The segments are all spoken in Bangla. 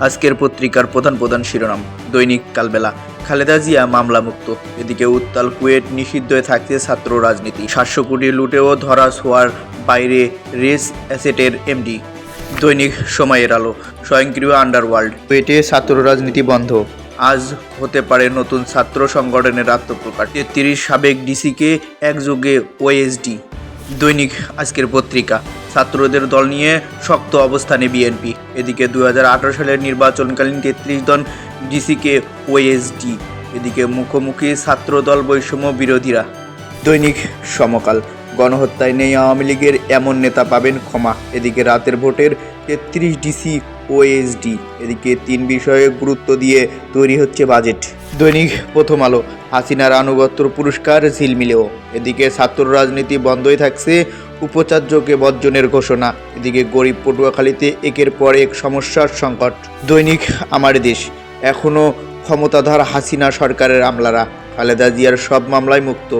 আজকের পত্রিকার প্রধান প্রধান শিরোনাম, দৈনিক কালবেলা। খালেদা জিয়া মামলা মুক্ত। এদিকে উত্তাল কুয়েট নিষিদ্ধ থাকছে ছাত্র রাজনীতি। সাতশো কোটি লুটেও ধরা ছোঁয়ার বাইরে রেস অ্যাসেটের এমডি। দৈনিক সময়ের আলো, স্বয়ংক্রিয় আন্ডারওয়ার্ল্ড। কুয়েটে ছাত্র রাজনীতি বন্ধ। আজ হতে পারে নতুন ছাত্র সংগঠনের আত্মপ্রকাশ। তেত্রিশ সাবেক ডিসিকে একযোগে ওএসডি। দৈনিক আজকের পত্রিকা। ছাত্রদের দল নিয়ে শক্ত অবস্থানে বিএনপি। এদিকে দু হাজার আঠেরো সালের নির্বাচনকালীন তেত্রিশ জন ডিসিকে ওএসডি। এদিকে মুখোমুখি ছাত্রদল বৈষম্য বিরোধীরা। দৈনিক সমকাল। গণহত্যায় নেই আওয়ামী লীগের এমন নেতা পাবেন ক্ষমা। এদিকে রাতের ভোটের তেত্রিশ ডিসি ওএসডি। এদিকে তিন বিষয়ে গুরুত্ব দিয়ে তৈরি হচ্ছে বাজেট। দৈনিক প্রথম আলো। হাসিনার আনুগত্য পুরস্কার ঝিলমিলেও এদিকে ছাত্র রাজনীতি বন্ধই থাকছে উপাচার্যকে বর্জনের ঘোষণা। এদিকে গরিব পটুয়াখালীতে একের পর এক সমস্যার সংকট। দৈনিক আমার দেশ। এখনও ক্ষমতাধার হাসিনা সরকারের আমলারা। খালেদা জিয়ার সব মামলায় মুক্ত।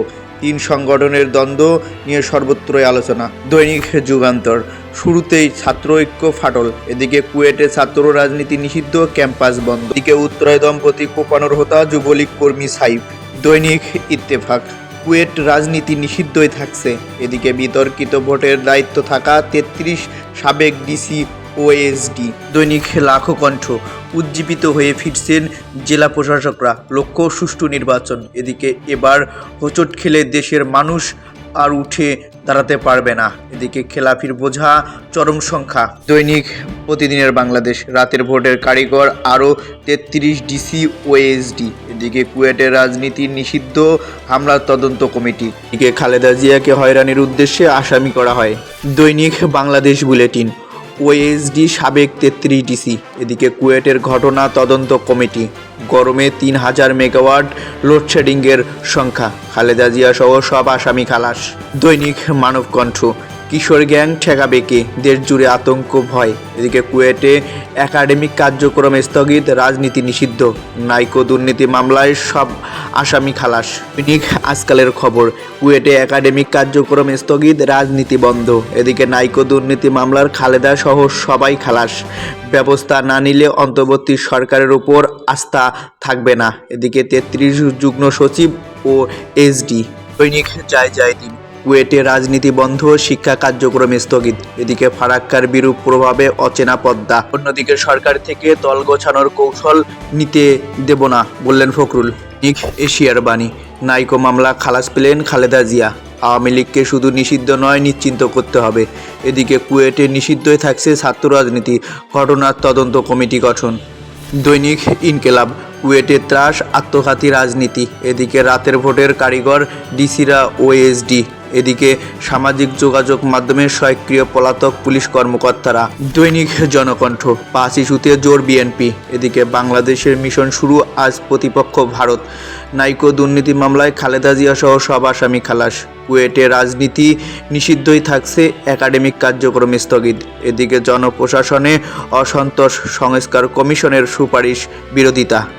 তিন সংগঠনের দ্বন্দ্ব নিয়ে সর্বত্রই আলোচনা। দৈনিক যুগান্তর। শুরুতেই ছাত্র ঐক্য ফাটল। এদিকে কুয়েটে ছাত্র রাজনীতি নিষিদ্ধ, ক্যাম্পাস বন্ধ। এদিকে উত্তরায় দম্পতি কোপানোর হতা যুবলীগ কর্মী সাইফ। দৈনিক ইত্তেফাক। কুয়েট রাজনীতি নিষিদ্ধই থাকছে। এদিকে বিতর্কিত ভোটের দায়িত্ব থাকা তেত্রিশ সাবেক ডিসি ওএসডি দৈনিক লাখো কণ্ঠ। উজ্জীবিত হয়ে ফিরছেন জেলা প্রশাসকরা। লক্ষ্য সুষ্ঠু নির্বাচন। এদিকে এবার হোঁচট খেলে দেশের মানুষ আর উঠে দাঁড়াতে পারবে না। এদিকে খেলাফির বোঝা চরম সংখ্যা। দৈনিক প্রতিদিনের বাংলাদেশ। রাতের ভোটের কারিগর আরও তেত্রিশ ডিসি ওএসডি এদিকে কুয়েটের রাজনীতি নিষিদ্ধ, হামলার তদন্ত কমিটি। এদিকে খালেদা জিয়াকে হয়রানির উদ্দেশ্যে আসামি করা হয়। দৈনিক বাংলাদেশ বুলেটিন। ওএসডি সাবেক তেত্রিশ ডিসি এদিকে কুয়েটের ঘটনা তদন্ত কমিটি। গরমে তিন হাজার মেগাওয়াট লোডশেডিংয়ের সংখ্যা। খালেদা জিয়াসহ সব আসামি খালাস। দৈনিক মানবকণ্ঠ। কিশোর গ্যাং ঠেকাবে কে? দেশ জুড়ে আতঙ্ক, ভয়। এদিকে কুয়েটে একাডেমিক কার্যক্রম স্থগিত রাজনীতি নিষিদ্ধ। নাইকো দুর্নীতি মামলায় সব আসামি খালাস। দৈনিক আজকালের খবর, কুয়েটে একাডেমিক কার্যক্রম স্থগিত রাজনীতি বন্ধ। এদিকে নাইকো দুর্নীতি মামলার খালেদা সহ সবাই খালাস। ব্যবস্থা না নিলে অন্তর্বর্তী সরকারের উপর আস্থা থাকবে না। এদিকে তেত্রিশ যুগ্ম সচিব ও এসডি দৈনিক যায় যায় দিন। কুয়েটে রাজনীতি বন্ধ, শিক্ষা কার্যক্রম স্থগিত। এদিকে ফারাক্কার বিরূপ প্রভাবে অচেনা পদ্মা। অন্যদিকে সরকার থেকে দল গোছানোর কৌশল নিতে দেব না, বললেন ফখরুল। নিক এশিয়ার বাণী। নাইকো মামলা খালাস পেলেন খালেদা জিয়া। আওয়ামী লীগকে শুধু নিষিদ্ধ নয়, নিশ্চিন্ত করতে হবে। এদিকে কুয়েটে নিষিদ্ধই থাকছে ছাত্র রাজনীতি ঘটনার তদন্ত কমিটি গঠন। দৈনিক ইনকেলাব। কুয়েটে ত্রাস, আত্মঘাতী রাজনীতি। এদিকে রাতের ভোটের কারিগর ডিসিরা ওএসডি। এদিকে সামাজিক যোগাযোগ মাধ্যমে সক্রিয় পলাতক পুলিশ কর্মকর্তারা দৈনিক জনকণ্ঠ, পাঁচ ইস্যুতে জোর বিএনপি। এদিকে বাংলাদেশের মিশন শুরু, আজ প্রতিপক্ষ ভারত। নাইকো দুর্নীতি মামলায় খালেদা জিয়া সহ সব আসামি খালাস। কুয়েটে রাজনীতি নিষিদ্ধই থাকছে, একাডেমিক কার্যক্রম স্থগিত। এদিকে জনপ্রশাসনে অসন্তোষ সংস্কার কমিশনের সুপারিশ বিরোধিতা।